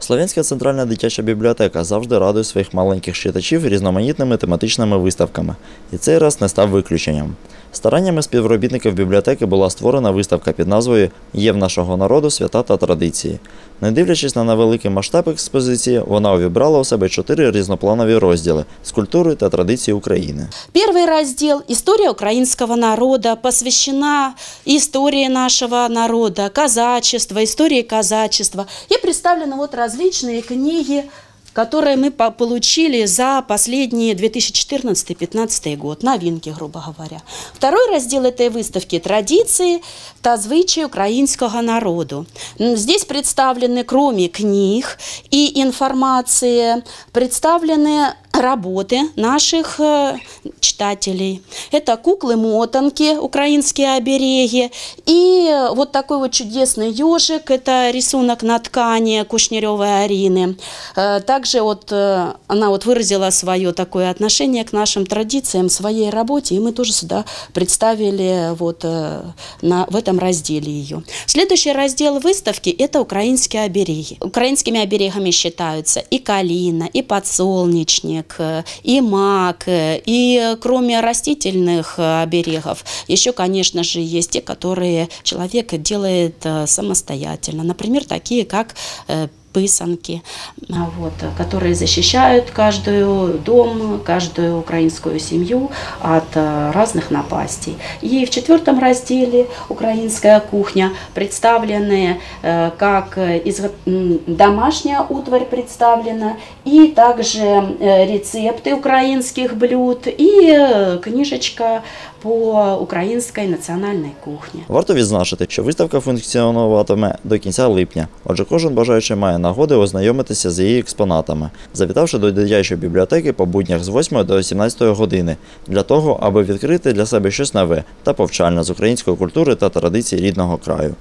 Слов'янська центральна дитяча бібліотека завжди радує своїх маленьких читачів різноманітними тематичними виставками, і цей раз не став виключенням. Стараннями співробітників бібліотеки була створена виставка під назвою Є в нашого народу свята та традиції. Не дивлячись на невеликий масштаб експозиції, вона увібрала у себе чотири різнопланові розділи з культури та традиції України. Первый раздел «История украинского народа» посвящена истории нашего народа, казачества, истории казачества. И представлены вот различные книги, Которые мы по- получили за последние 2014-2015 год, новинки, грубо говоря. Второй раздел этой выставки – традиции та звичаи украинского народу. Здесь представлены, кроме книг и информации, представлены работы наших э, читателей. Это куклы-мотанки, украинские обереги. И э, вот такой вот чудесный ежик, это рисунок на ткани Кушнеревой Арины. Э, Также вот она вот выразила свое такое отношение к нашим традициям, своей работе, и мы тоже сюда представили вот на, в этом разделе ее. Следующий раздел выставки – это украинские обереги. Украинскими оберегами считаются и калина, и подсолнечник, э, и мак, э, и э, кроме растительных э, оберегов, еще, конечно же, есть те, которые человек делает э, самостоятельно. Например, такие как э, пысанки, а, вот, э, которые защищают каждую дом, каждую украинскую семью от э, разных напастей. И в четвертом разделе «Украинская кухня» представлены э, как э, изго- м, домашняя утварь представлена, и также э, рецепты украинских блюд, и э, книжечка по украинской национальной кухне. Варто відзначити, що виставка функціонуватиме до кінця липня, отже, кожен бажаючий має нагоди ознайомитися з її експонатами, завітавши до дитячої бібліотеки по буднях з 8 до 17 години, для того, аби відкрити для себе щось нове та повчальне з української культури та традицій рідного краю.